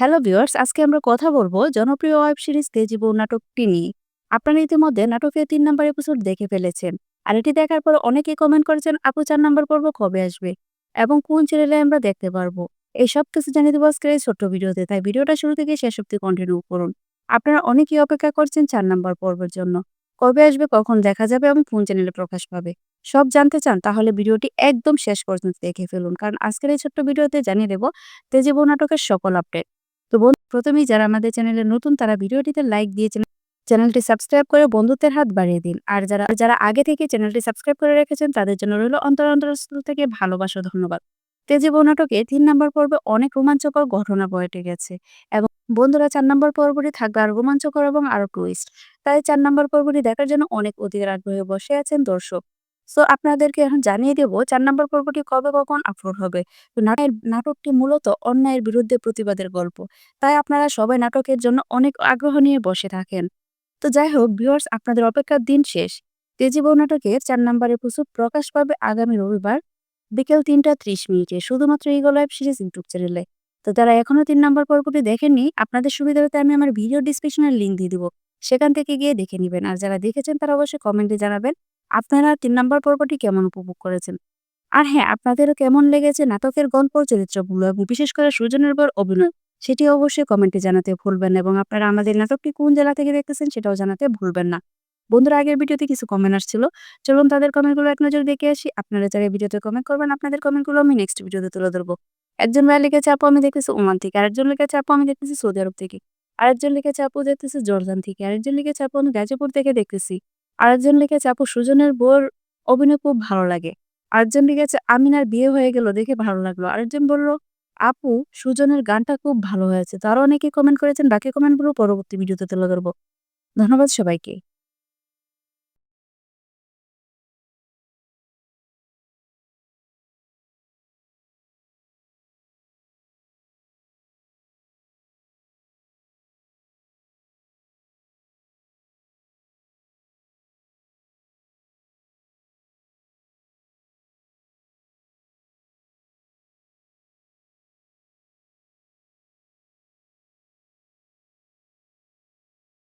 Hello viewers আজকে আমরা কথা বলব জনপ্রিয় ওয়েব সিরিজ তেজি বউ নাটকটি নিয়ে। আপনারা ইতিমধ্যে নাটকের তিন নম্বর এপিসোড দেখে ফেলেছেন। আর এটি দেখার পর অনেকেই কমেন্ট করেছেন, আপু, চার নম্বর পর্ব কবে আসবে? এবং কোন চ্যানেলে আমরা দেখতে পারব? এই সব কিছু জানিয়ে দেবো আজকের এই ছোট্ট ভিডিওতে। তাই ভিডিওটা শুরু থেকে শেষ অব্দি কন্টিনিউ করুন। আপনারা অনেকেই অপেক্ষা করছেন চার নম্বর পর্বের জন্য। কবে আসবে, কখন দেখা যাবে এবং কোন চ্যানেলে প্রকাশ পাবে? সব জানতে চান তাহলে ভিডিওটি একদম শেষ পর্যন্ত দেখে ফেলুন। কারণ আজকের এই ছোট্ট ভিডিওতে জানিয়ে দেবো তেজি বউ নাটকের সকল আপডেট তো বন্ধু, প্রথমেই যারা আমাদের চ্যানেলে নতুন, তারা ভিডিওটিতে লাইক দিয়েছেন চ্যানেলটি সাবস্ক্রাইব করে বন্ধুত্বের হাত বাড়িয়ে দিন। আর যারা যারা আগে থেকে চ্যানেলটি সাবস্ক্রাইব করে রেখেছেন, তাদের জন্য রইল অন্তর অন্তরস্থল থেকে ভালোবাসা ধন্যবাদ। তেজি বউ নাটকে তিন নম্বর পর্বে অনেক রোমাঞ্চকর ঘটনা বয়ে গেছে এবং বন্ধুরা চার নম্বর পর্বটি থাকবে আরও রোমাঞ্চকর এবং আরও টুইস্ট তাই চার নম্বর পর্বটি দেখার জন্য অনেক অধিকার আগ্রহে বসে আছেন দর্শক। সো আপনাদেরকে এখন জানিয়ে দেবো, চার নম্বর পর্বটি কবে কখন আপলোড হবে। তো নাটকের, নাটকটি মূলত অন্যায়ের বিরুদ্ধে প্রতিবাদের গল্প। তাই আপনারা সবাই নাটকের জন্য অনেক আগ্রহ নিয়ে বসে থাকেন। তো যাই হোক ভিউয়ার্স আপনাদের অপেক্ষার দিন শেষ। তেজি বউ নাটকের চার নম্বর এপিসোড প্রকাশ পাবে আগামী রবিবার বিকেল তিনটা ত্রিশ মিনিটে, শুধুমাত্র ইগো লাইভ সিরিজ ইউটিউব চ্যানেলে। তো যারা এখনও তিন নম্বর পর্বটি দেখেননি, আপনাদের সুবিধাতে আমি আমার ভিডিও ডিসক্রিপশনের লিঙ্ক দিয়ে দিব। সেখান থেকে গিয়ে দেখে নেবেন। আর যারা দেখেছেন, তারা অবশ্যই কমেন্টে জানাবেন। আপনারা তিন নম্বর পর্বটি কেমন উপভোগ করেছেন? আর হ্যাঁ আপনাদেরও কেমন লেগেছে নাটকের গল্প চরিত্রগুলো এবং বিশেষ করে সুজনের পর অভিনয় সেটি অবশ্যই কমেন্টে জানাতে ভুলবেন এবং আপনারা আমাদের নাটকটি কোন জেলা থেকে দেখতেছেন সেটাও জানাতে ভুলবেন না। বন্ধুরা আগের ভিডিওতে কিছু কমেন্ট আসছিল। চলুন তাদের কমেন্টগুলো এক নজর দেখে আসি। আপনারা যারা ভিডিওতে কমেন্ট করবেন আপনাদের কমেন্টগুলো আমি নেক্সট ভিডিওতে তুলে ধরবো। একজন ভাই লিখেছে আপু আমি দেখতেছি ওমান থেকে। আরেকজন লিখেছে আপু আমি দেখতেছি সৌদি আরব থেকে। আরেকজন লিখেছে আপু দেখতেছি জর্দান থেকে। আরেকজন লিখেছে আপু আমি গাজীপুর থেকে দেখতেছি। আরেকজন লিখেছে, আপু, সুজনের বোর অভিনয় খুব ভালো লাগে। আরেকজন লিখেছে, আমিনার বিয়ে হয়ে গেল, দেখে ভালো লাগল। আরেকজন বলল, আপু, সুজনের গানটা খুব ভালো হয়েছে। তারও অনেকে কমেন্ট করেছেন, বাকি কমেন্টগুলো পরবর্তী ভিডিওতে তুলে ধরবো। ধন্যবাদ সবাইকে।